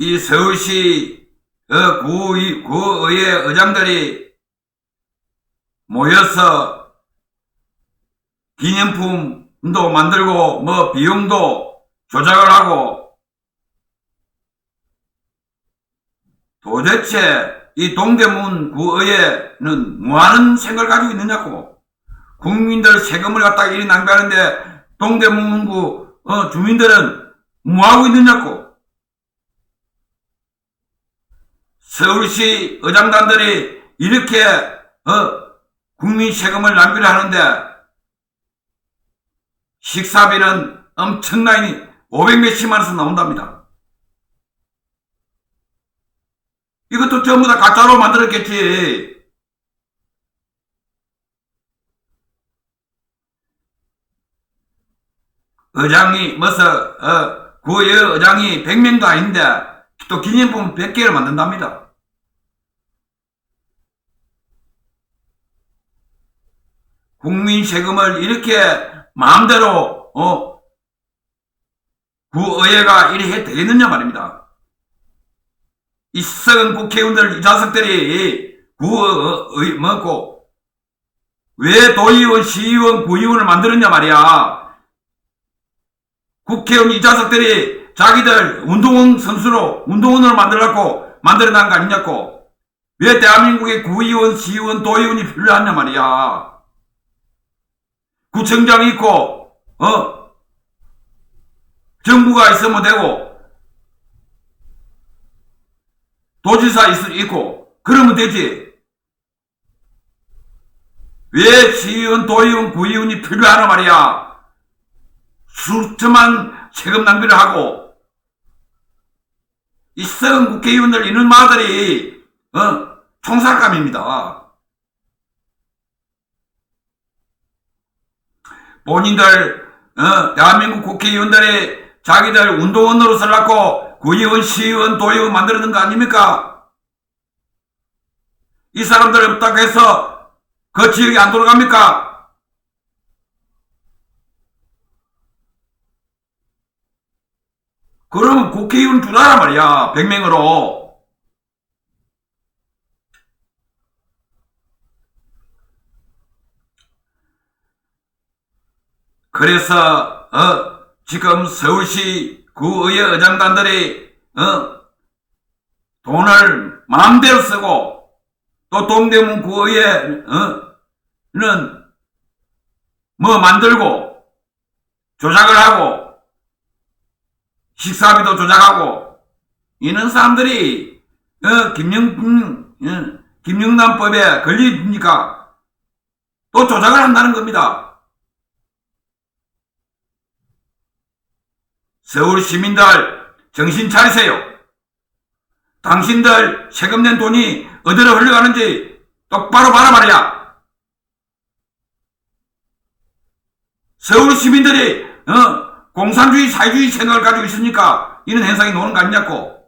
이 서울시 어, 구의, 구의회 의장들이 모여서 기념품도 만들고 뭐 비용도 조작을 하고 도대체 이 동대문 구의회는 뭐하는 생각을 가지고 있느냐고 국민들 세금을 갖다가 이리 낭비하는데 동대문구 어, 주민들은 뭐하고 있느냐고 서울시 의장단들이 이렇게 어, 국민 세금을 낭비를 하는데 식사비는 엄청나게 500 몇십만 원씩 나온답니다. 이것도 전부 다 가짜로 만들었겠지. 의장이 뭐서 어, 구의 의장이 100명도 아닌데 또 기념품 100개를 만든답니다. 국민 세금을 이렇게 마음대로 어 구의회가 이리 해도 되겠느냐 말입니다. 이 썩은 국회의원들 이 자석들이 구의 뭐고 왜 도의원, 시의원, 구의원을 만들었냐 말이야. 국회의원 이 자석들이 자기들 운동원 선수로 운동원으로 만들라고 만들어낸 거 아니냐고. 왜 대한민국에 구의원, 시의원, 도의원이 필요하냐 말이야. 구청장이 있고, 어? 정부가 있으면 되고, 도지사 있, 있고, 그러면 되지. 왜 시의원, 도의원, 구의원이 필요하나 말이야. 수많은 세금 낭비를 하고, 이 썩은 국회의원들 이런 마들이, 어, 총살감입니다. 본인들, 어, 대한민국 국회의원들이 자기들 운동원으로 살라고 구의원, 시의원, 도의원 만들어낸 거 아닙니까? 이 사람들 없다고 해서 그 지역이 안 돌아갑니까? 그러면 국회의원 주라라 말이야, 100명으로. 그래서 어 지금 서울시 구의회 의장단들이 어 돈을 마음대로 쓰고 또 동대문 구의회는 뭐 만들고 조작을 하고 식사비도 조작하고 이런 사람들이 어 김영 어, 김영란법에 걸립니까? 또 조작을 한다는 겁니다. 서울 시민들 정신 차리세요. 당신들 세금 낸 돈이 어디로 흘러가는지 똑바로 봐라 말이야. 서울 시민들이 어, 공산주의 사회주의 생각을 가지고 있으니까 이런 현상이 노는 거 아니냐고.